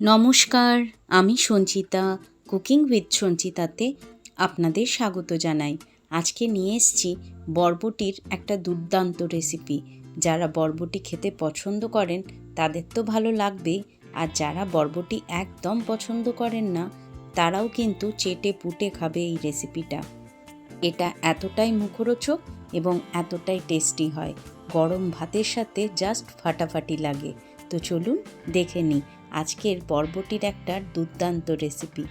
নমস্কার, আমি Sanchita, cooking with সঞ্চিতাতে আপনাদের স্বাগত জানাই। আজকে নিয়ে এসছি বরবটির একটা দুর্দান্ত রেসিপি যারা বরবটি খেতে পছন্দ করেন, তাদের তো ভালো লাগবেই আর যারা বরবটি একদম পছন্দ করেন না, তারাও কিন্তু চেটে পুটে খাবে এই রেসিপিটা এটা এতটাই মুখরোচক এবং এতটাই টেস্টি হয়। গরম ভাতের সাথে জাস্ট ফাটাফাটি লাগে। তো চলুন দেখে নিই আজকের বরবটির একটা দুর্দান্ত রেসিপি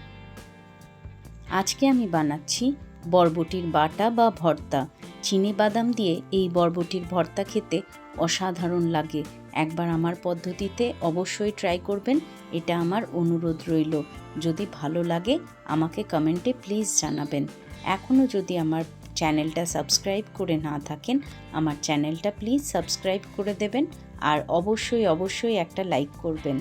আজকে আমি বানাচ্ছি বরবটির বাটা বা ভর্তা। চিনি বাদাম দিয়ে এই বরবটির ভর্তা খেতে অসাধারণ লাগে। একবার আমার পদ্ধতিতে অবশ্যই ট্রাই করবেন, এটা আমার অনুরোধ রইল। যদি ভালো লাগে, আমাকে কমেন্টে প্লিজ জানাবেন। এখনও যদি আমার চ্যানেলটা সাবস্ক্রাইব করে না থাকেন, আমার চ্যানেলটা প্লিজ সাবস্ক্রাইব করে দেবেন, আর অবশ্যই অবশ্যই একটা লাইক করবেন।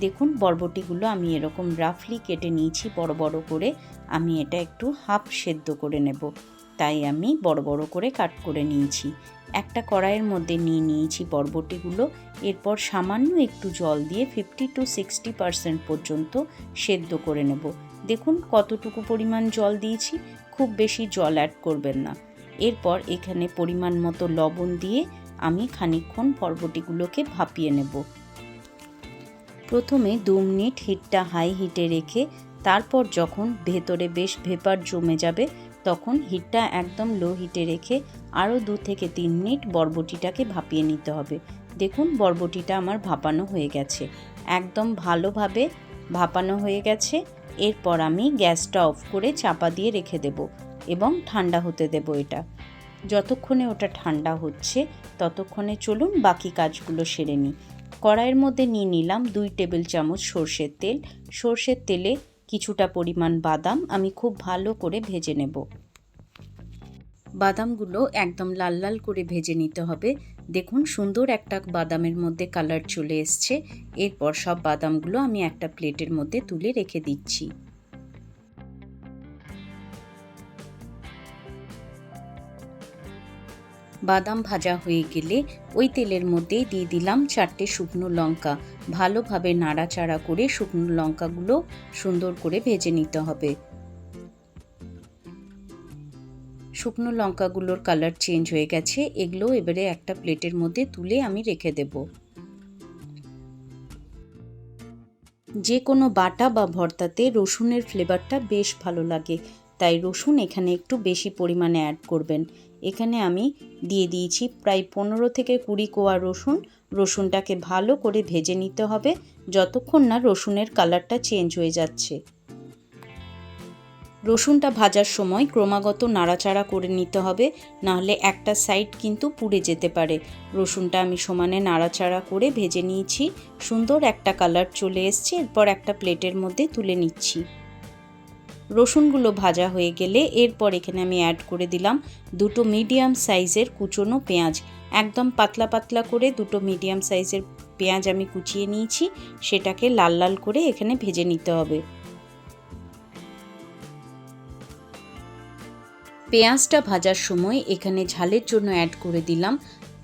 দেখুন, বরবটিগুলো আমি এরকম রাফলি কেটে নিয়েছি বড় বড় করে। আমি এটা একটু হাফ সেদ্ধ করে নেব। তাই আমি বড় বড় করে কাট করে নিয়েছি। একটা কড়াইয়ের মধ্যে নিয়ে নিয়েছি বরবটিগুলো। এরপর সামান্য একটু জল দিয়ে ফিফটি টু সিক্সটি পারসেন্ট পর্যন্ত সেদ্ধ করে নেব। দেখুন, কতটুকু পরিমাণ জল দিয়েছি। খুব বেশি জল অ্যাড করবেন না। এরপর এখানে পরিমাণ মতো লবণ দিয়ে আমি খানিকক্ষণ বরবটিগুলোকে ভাপিয়ে নেব। প্রথমে দু মিনিট হিটটা হাই হিটে রেখে তারপর যখন ভেতরে বেশ ভেপার জমে যাবে, তখন হিটটা একদম লো হিটে রেখে আরও দু থেকে তিন মিনিট বরবটিটাকে ভাপিয়ে নিতে হবে। দেখুন বরবটিটা আমার ভাপানো হয়ে গেছে। একদম ভালোভাবে ভাপানো হয়ে গেছে। এরপর আমি গ্যাসটা অফ করে চাপা দিয়ে রেখে দেব এবং ঠান্ডা হতে দেব এটা। যতক্ষণে ওটা ঠান্ডা হচ্ছে, ততক্ষণে চলুন বাকি কাজগুলো সেরে নিই। কড়াইয়ের মধ্যে নিয়ে নিলাম দুই টেবিল চামচ সর্ষের তেল। সর্ষের তেলে কিছুটা পরিমাণ বাদাম আমি খুব ভালো করে ভেজে নেব। বাদামগুলো একদম লাল লাল করে ভেজে নিতে হবে। দেখুন সুন্দর একটা বাদামের মধ্যে কালার চলে এসছে। এরপর সব বাদামগুলো আমি একটা প্লেটের মধ্যে তুলে রেখে দিচ্ছি। বাদাম ভাজা হয়ে গেলে ওই তেলের মধ্যেই দিয়ে দিলাম চারটে শুকনো লঙ্কা। ভালোভাবে নাড়াচাড়া করে শুকনো লঙ্কাগুলো সুন্দর করে ভেজে নিতে হবে। শুকনো লঙ্কাগুলোর কালার চেঞ্জ হয়ে গেছে, এগুলো এবারে একটা প্লেটের মধ্যে তুলে আমি রেখে দেব। যে কোনো বাটা বা ভর্তাতে রসুনের ফ্লেভারটা বেশ ভালো লাগে, তাই রসুন এখানে একটু বেশি পরিমাণে অ্যাড করবেন। এখানে আমি দিয়ে দিয়েছি প্রায় পনেরো থেকে কুড়ি কোয়া রসুন। রসুনটাকে ভালো করে ভেজে নিতে হবে, যতক্ষণ না রসুনের কালারটা চেঞ্জ হয়ে যাচ্ছে। রসুনটা ভাজার সময় ক্রমাগত নাড়াচাড়া করে নিতে হবে, নাহলে একটা সাইড কিন্তু পুড়ে যেতে পারে। রসুনটা আমি সমানে নাড়াচাড়া করে ভেজে নিয়েছি। সুন্দর একটা কালার চলে এসছে, এরপর একটা প্লেটের মধ্যে তুলে নিচ্ছি। রসুনগুলো ভাজা হয়ে গেলে এরপর এখানে আমি অ্যাড করে দিলাম দুটো মিডিয়াম সাইজের কুচনো পেঁয়াজ। একদম পাতলা পাতলা করে দুটো মিডিয়াম সাইজের পেঁয়াজ আমি কুচিয়ে নিয়েছি, সেটাকে লাল লাল করে এখানে ভেজে নিতে হবে। পেঁয়াজটা ভাজার সময় এখানে ঝালের জন্য অ্যাড করে দিলাম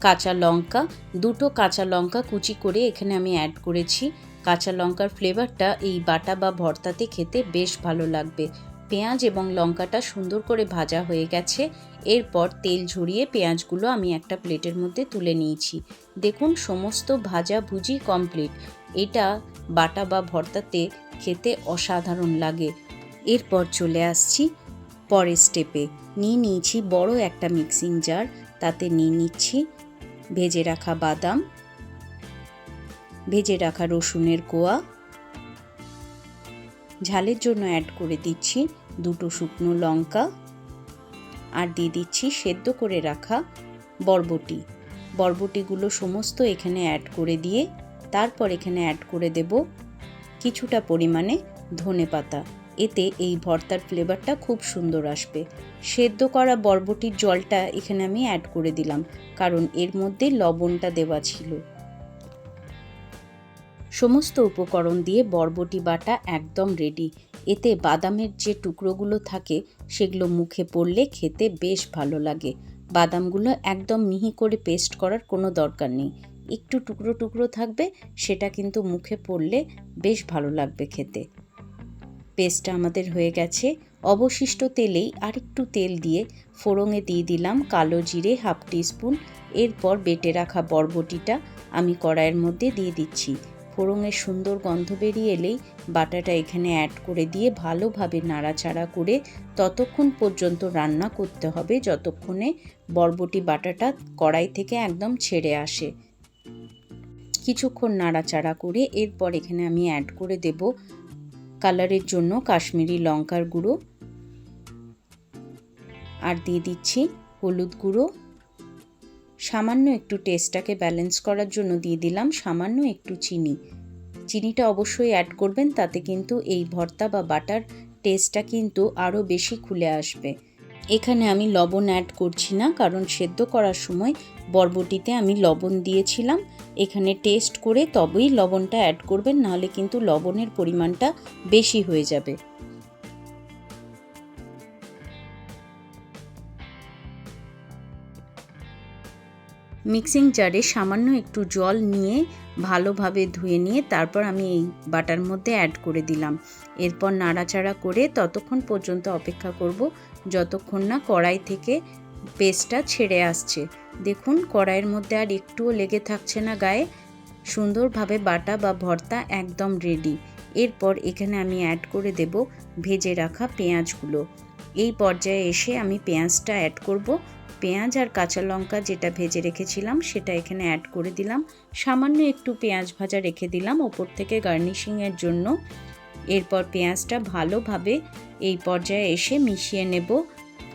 কাঁচা লঙ্কা, দুটো কাঁচা লঙ্কা কুচি করে এখানে আমি অ্যাড করেছি। কাঁচা লঙ্কার ফ্লেভারটা এই বাটা বা ভর্তাতে খেতে বেশ ভালো লাগবে। পেঁয়াজ এবং লঙ্কাটা সুন্দর করে ভাজা হয়ে গেছে। এরপর তেল ঝরিয়ে পেঁয়াজগুলো আমি একটা প্লেটের মধ্যে তুলে নিয়েছি। দেখুন, সমস্ত ভাজা ভুজি কমপ্লিট এটা বাটা বা ভর্তাতে খেতে অসাধারণ লাগে। এরপর চলে আসছি পরের স্টেপে নিয়ে নিয়েছি বড় একটা মিক্সিং জার তাতে নিয়ে নিচ্ছি ভেজে রাখা বাদাম, ভেজে রাখা রসুনের কোয়া। ঝালের জন্য অ্যাড করে দিচ্ছি দুটো শুকনো লঙ্কা আর দিয়ে দিচ্ছি সেদ্ধ করে রাখা বরবটি। বরবটিগুলো সমস্ত এখানে অ্যাড করে দিয়ে তারপর এখানে অ্যাড করে দেব কিছুটা পরিমাণে ধনে পাতা এতে এই ভর্তার ফ্লেভারটা খুব সুন্দর আসবে। সেদ্ধ করা বরবটির জলটা এখানে আমি অ্যাড করে দিলাম, কারণ এর মধ্যে লবণটা দেওয়া ছিল। সমস্ত উপকরণ দিয়ে বরবটি বাটা একদম রেডি এতে বাদামের যে টুকরোগুলো থাকে, সেগুলো মুখে পড়লে খেতে বেশ ভালো লাগে। বাদামগুলো একদম মিহি করে পেস্ট করার কোনো দরকার নেই। একটু টুকরো টুকরো থাকবে, সেটা কিন্তু মুখে পড়লে বেশ ভালো লাগবে খেতে। পেস্টটা আমাদের হয়ে গেছে। অবশিষ্ট তেলেই আরেকটু তেল দিয়ে ফোড়ঙে দিয়ে দিলাম কালো জিরে হাফ টিস্পুন। এরপর বেটে রাখা বরবটিটা আমি কড়াইয়ের মধ্যে দিয়ে দিচ্ছি। ফোড়ঙের সুন্দর গন্ধ বেরিয়ে এলেই বাটাটা এখানে অ্যাড করে দিয়ে ভালোভাবে নাড়াচাড়া করে ততক্ষণ পর্যন্ত রান্না করতে হবে যতক্ষণে বরবটি বাটাটা কড়াই থেকে একদম ছেড়ে আসে। কিছুক্ষণ নাড়াচাড়া করে এরপর এখানে আমি অ্যাড করে দেব কালারের জন্য কাশ্মীরি লঙ্কার গুঁড়ো। আর দিয়ে দিচ্ছি হলুদ গুঁড়ো। সামান্য একটু টেস্টটাকে ব্যালেন্স করার জন্য দিয়ে দিলাম সামান্য একটু চিনি। চিনিটা অবশ্যই অ্যাড করবেন, তাতে কিন্তু এই ভর্তা বা বাটার টেস্টটা কিন্তু আরও বেশি খুলে আসবে। এখানে আমি লবণ অ্যাড করছি না, কারণ সেদ্ধ করার সময় বরবটিতে আমি লবণ দিয়েছিলাম। এখানে টেস্ট করে তবেই লবণটা অ্যাড করবেন, নাহলে কিন্তু লবণের পরিমাণটা বেশি হয়ে যাবে। মিক্সিং জারে সামান্য একটু জল নিয়ে ভালোভাবে ধুয়ে নিয়ে তারপর আমি এই বাটার মধ্যে অ্যাড করে দিলাম। এরপর নাড়াচাড়া করে ততক্ষণ পর্যন্ত অপেক্ষা করব যতক্ষণ না কড়াই থেকে পেস্টটা ছেড়ে আসছে। দেখুন, কড়াইয়ের মধ্যে আর একটুও লেগে থাকছে না গায়ে। সুন্দরভাবে বাটা বা ভর্তা একদম রেডি এরপর এখানে আমি অ্যাড করে দেব ভেজে রাখা পেঁয়াজগুলো। এই পর্যায়ে এসে আমি পেঁয়াজটা অ্যাড করব। পেঁয়াজ আর কাঁচা লঙ্কা যেটা ভেজে রেখেছিলাম, সেটা এখানে অ্যাড করে দিলাম। সামান্য একটু পেঁয়াজ ভাজা রেখে দিলাম ওপর থেকে গার্নিশিংয়ের জন্য। এরপর পেঁয়াজটা ভালোভাবে এই পর্যায়ে এসে মিশিয়ে নেব।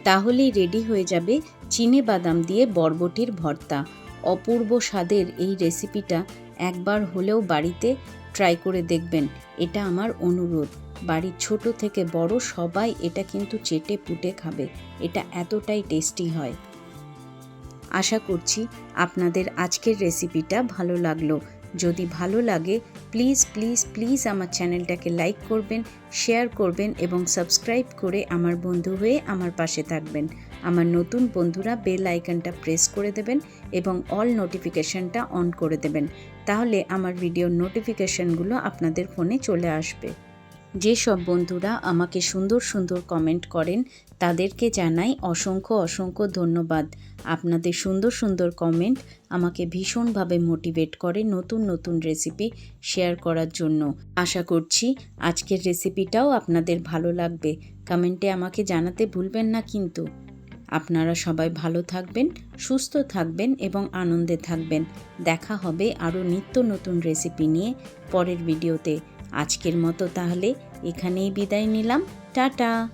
তাহলেই রেডি হয়ে যাবে চিনে বাদাম দিয়ে বরবটির ভর্তা। অপূর্ব স্বাদের এই রেসিপিটা একবার হলেও বাড়িতে ট্রাই করে দেখবেন। এটা আমার অনুরোধ। বাড়ির ছোট থেকে বড় সবাই এটা কিন্তু চেটে পুটে খাবে। এটা এতটাই টেস্টি হয়। আশা করছি আপনাদের আজকের রেসিপিটা ভালো লাগল। যদি ভালো লাগে প্লিজ প্লিজ প্লিজ আমার চ্যানেলটাকে লাইক করবেন শেয়ার করবেন এবং সাবস্ক্রাইব করে আমার বন্ধু হয়ে আমার পাশে থাকবেন। আমার নতুন বন্ধুরা বেল আইকনটা প্রেস করে দেবেন এবং অল নোটিফিকেশনটা অন করে দেবেন। তাহলে আমার ভিডিওর নোটিফিকেশনগুলো আপনাদের ফোনে চলে আসবে। যেসব বন্ধুরা আমাকে সুন্দর সুন্দর কমেন্ট করেন, তাদেরকে জানাই অসংখ্য অসংখ্য ধন্যবাদ। আপনাদের সুন্দর সুন্দর কমেন্ট আমাকে ভীষণভাবে মোটিভেট করে নতুন নতুন রেসিপি শেয়ার করার জন্য। আশা করছি আজকের রেসিপিটাও আপনাদের ভালো লাগবে। কমেন্টে আমাকে জানাতে ভুলবেন না কিন্তু। আপনারা সবাই ভালো থাকবেন, সুস্থ থাকবেন এবং আনন্দে থাকবেন। দেখা হবে আরও নিত্য নতুন রেসিপি নিয়ে পরের ভিডিওতে আজকের মতো তাহলে এখানেই বিদায় নিলাম। টাটা।